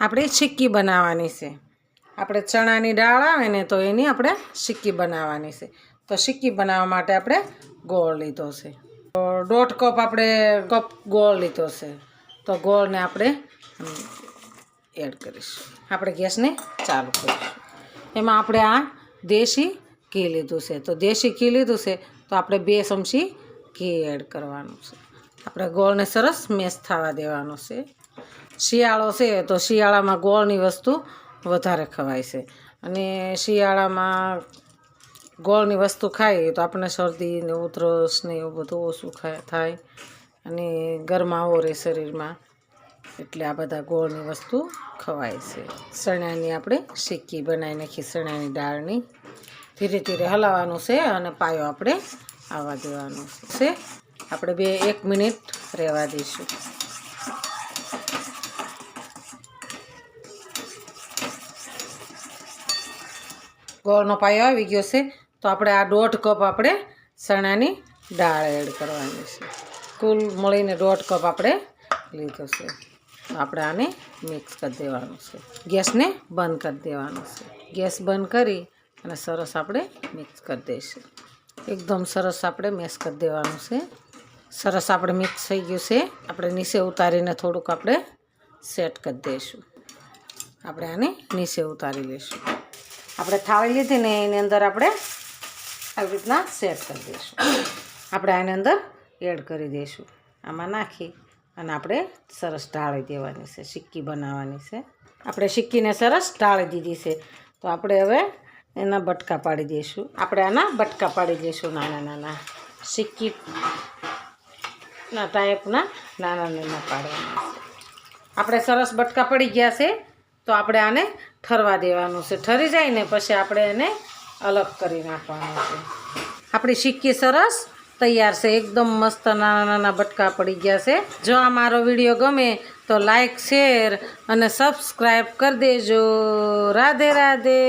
આપણે સિક્કી બનાવવાની છે. આપણે ચણાની દાળ આવે ને તો એની આપણે સિક્કી બનાવવાની છે. તો સિક્કી બનાવવા માટે આપણે ગોળ લીધો છે. તો દોઢ કપ આપણે કપ ગોળ લીધો છે. તો ગોળને આપણે એડ કરીશું. આપણે ગેસને ચાલુ કરીશું. એમાં આપણે આ દેશી ઘી લીધું છે. તો દેશી ઘી લીધું છે તો આપણે બે ચમચી ઘી એડ કરવાનું છે. આપણે ગોળને સરસ મેશ થવા દેવાનો છે. શિયાળો છે, તો શિયાળામાં ગોળની વસ્તુ વધારે ખવાય છે. અને શિયાળામાં ગોળની વસ્તુ ખાઈએ તો આપણે શરદી ને ઉધરસ ને એવું બધું ઓછું થાય. અને ગરમાવો રહે શરીરમાં. એટલે આ બધા ગોળની વસ્તુ ખવાય છે. ચણાની આપણે શીકી બનાવી નાખી ચણાની દાળની. ધીરે ધીરે હલાવવાનું છે અને પાયો આપણે આવવા દેવાનો છે. આપણે બે એક મિનિટ રહેવા દઈશું. ગોળનો પાયો આવી ગયો છે. તો આપણે આ દોઢ કપ આપણે ચણાની દાળ એડ કરવાની છે. કુલ મળીને દોઢ કપ આપણે લીધો છે. આપણે આને મિક્સ કરી દેવાનું છે. ગેસને બંધ કરી દેવાનું છે. ગેસ બંધ કરી અને સરસ આપણે મિક્સ કરી દઈશું. એકદમ સરસ આપણે મેશ કરી દેવાનું છે. સરસ આપણે મિક્સ થઈ ગયું છે. આપણે નીચે ઉતારીને થોડુંક આપણે સેટ કરી દઈશું. આપણે આને નીચે ઉતારી લઈશું. આપણે થાળી લીધી ને એની અંદર આપણે આવી રીતના સેટ કરી દઈશું. આપણે આની અંદર એડ કરી દઈશું. આમાં નાખી અને આપણે સરસ ઢાળી દેવાની છે સિક્કી બનાવવાની છે. આપણે સિક્કીને સરસ ઢાળી દીધી છે. તો આપણે હવે એના બટકા પાડી દઈશું. આપણે આના બટકા પાડી દઈશું નાના નાના સિક્કી ના ટાઈપના નાના નાના પાડવાના આપણે સરસ બટકા પડી ગયા છે. તો આપણે આને ઠરવા દેવાનું છે. ઠરી જાય ને પછી આપણે એને અલગ કરી નાખવાનું છે. આપણી સિક્કી સરસ, તૈયાર છે. એકદમ મસ્ત નાના નાના બટકા પડી ગયા છે. જો આ મારો વીડિયો ગમે તો લાઈક, શેર અને સબસ્ક્રાઈબ કરી દેજો. રાધે રાધે.